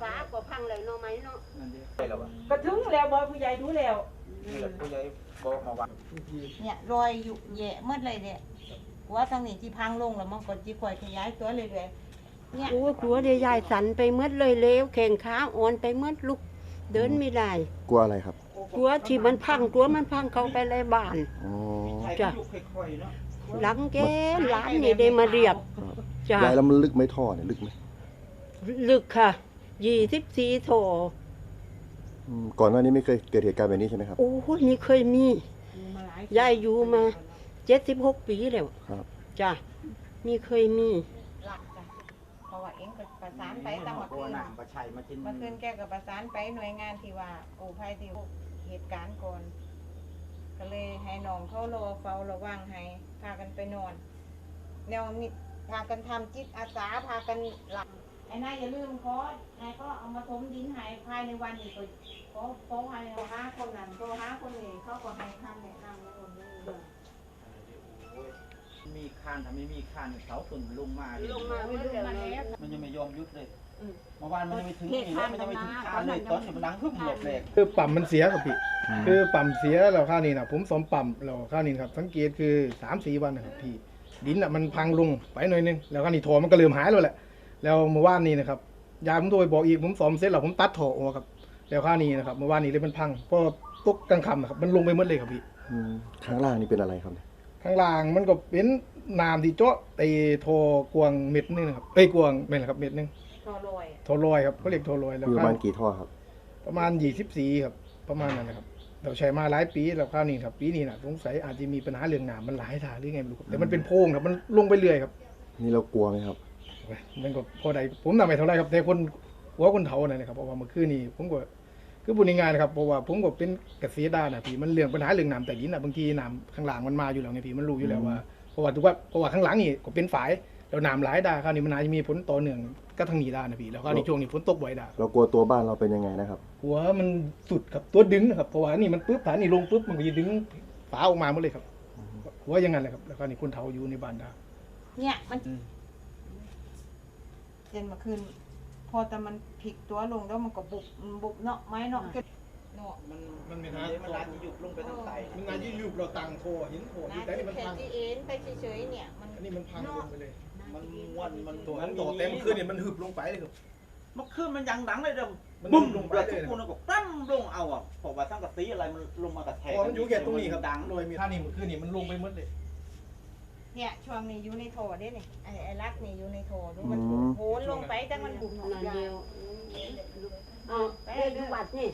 ฟ้าก็พังเลยเนาะไหมเนาะนั่นดิใช่แล้ววะก็ถึงแล้วบอยผู้ใหญ่รู้แล้ว นี่แหละผู้ใหญ่บอกมาว่าเนี่ยรอยอยู่แย่หมดเลยเนี่ยว่าทางนี้ที่พังลงแล้วมันก็จะค่อยขยายตัวเรื่อยๆเนี่ยโอ้กลัวเดี๋ยวยายสันไปหมดเลยเลวแข่งขาอ่อนไปหมดลุกเดินไม่ได้กลัวอะไรครับ กลัวที่มันพังกลัวมันพังเข้าไปในบ้าน อ๋อ จ้ะยุคค่อยๆเนาะหลังแกหลานนี่ได้มาเรียกจ้ะยายแล้วมันลึกไหมท่อเนี่ยลึกไหมลึกค่ะ ยี่สิบสี่โถอืมก่อนหน้านี้ไม่เคยเกิดเหตุการณ์แบบนี้ใช่ไหมครับ โอ้ยนี่เคยมี ยายอยู่มาเจ็ดสิบหกปีแล้วครับ จ้ะมีเคยมี หลักจ้ะเพราะว่าเองก็ประสานไปตั้งหัเมื่วอโบคืนน้ำประชัยมากินเมื่อคืนแกก็ประสานไปหน่วยงานที่ว่าโอ้ภัยที่เหตุการณ์ก่อนก็เลยให้น้องเขารอเฝ้าระวังให้พากันไปนอนแนวนี้พากันทำจิตอาสาพากันหลับ ไอ้นายอย่าลืมขอนายก็เอามาถมดินให้ภายในวันนี้ก็ขอขอให้เราหาคนนั้นโทรหาคนนี้เขาก็ให้คำแนะนำในคนนี้ด้วยมีคานถ้าไม่มีคานเนี่ยเสาตุ่นลงมาดิลงมาเมื่อเดือนนี้มันยังไม่ยอมยุดเลยอืมเมื่อวานมันยังไม่ถึงนี่เลยมันยังไม่ถึงคานเลยตอนนี้มันดังพึ่มหลบเลยคือปั๊มมันเสียครับพี่อืมคือปั๊มเสียแล้วข้าวนี่นะผมสอมปั๊มแล้วข้าวนี่ครับ สังเกตคือสามสี่วันนะครับพี่ดินอะมันพังลงไปหน่อยนึงแล้วข้าวนี่ท่อมันก็เริ่มหายแล้วแหละ แล้วเมื่อวานนี้นะครับยายผมโทรไปบอกอีกผมสอมเสร็จแล้วผมตัดท่อออกครับ แล้วข้าวนี้นะครับเมื่อวานนี้เลยมันพังเพราะตกกลางค่ำนะครับมันลงไปหมดเลยครับพี่อืมข้างล่างนี่เป็นอะไรครับเนี่ยข้างล่างมันก็เป็นน้ำที่เจาะไอ้โทกวางเม็ดนึงนะครับเอ้ยกวางไม่นแหละครับเม็ดนึงทอลอยโทลอยครับเขาเรียกโทลอยแล้วมีประข้าวมาณกี่ท่อครับ ประมาณยี่สิบสี่ครับ ประมาณนั้นนะครับเราใช้มาหลายปีแล้วข้าวนี้ครับปีนี้นะสงสัยอาจจะมีปัญหาเรื่องน้ำมันหลายทางหรือไงไม่รู้ครับแต่มันเป็นโพรงครับมันลงไปเรื่อยครับ นี่เรากลัวไหมครับ มันก็พอใดผมทำไปเท่าไรครับแต่คนหัวคนเฒ่านั่นนะครับเพราะว่าเมื่อคืนนี้ผมก็คือบุญงานนะครับเพราะว่าผมก็เป็นเกษตรด้านนะพี่มันเรื่องปัญหาเรื่องน้ำแต่ดินนะบางทีน้ำข้างหลังมันมาอยู่แล้วไงพี่มันรู้อยู่แล้วว่าเพราะว่าทุกว่าเพราะว่าข้างหลังนี่ก็เป็นฝายแล้วน้ำหลายด้านคราวนี้มันอาจจะมีผลต่อเนื่องก็ทางนี้ด้านนะพี่แล้วก็ในช่วงนี้ฝนตกบ่อยด้านเรากลัวตัวบ้านเราเป็นยังไงนะครับหัวมันสุดครับตัวดึงนะครับเพราะว่านี่มันปุ๊บฐานนี่ลงปุ๊บมันก็จะดึงฝาออกมาหมดเลยครับหัวอยังไงเลยครับแล้วก็นี่คนเฒ่าอยู่ในบ้านได้เนี่ยมัน เย็นเมื่อคืน พอแต่มันพลิกตัวลงแล้วมันก็บุบมันบุบเนาะไม้เนาะเนาะมันมันไม่มันน่ามันดันจะยุบลงไปทางใต้มันน่าจะอยู่เราตังโทเห็นโทนะที่แต่นี่มันแค่พังที่เอ็นไปเฉยๆเนี่ยมันอันนี้มันพังลงไปเลย มันม้วนมันตัวนั้นโตเต็มขึ้นเนี่ยมันหึบลงไปเลยครับมันขึ้นมันยังดังเลยเด้อมันบุ้มลงไปแล้วเลทุยกนะคนก็ตั้มลงเอาอะเพราะว่าสังกะสีอะไรมันลงมากระแทกพอมันอยู่แค่ตรงนี้ครับดังโดยมีท่านี่มันขึ้นนี่มันลงไปหมดเลย เนี่ยช่วงนี้อยู่ในโถเด้นี่ไอ้ไอ้รักนี่อยู่ในโถดูอืมันมโหนลงไปแต่มันบุบนั่นเดียวเอาไปดูบัตรนี่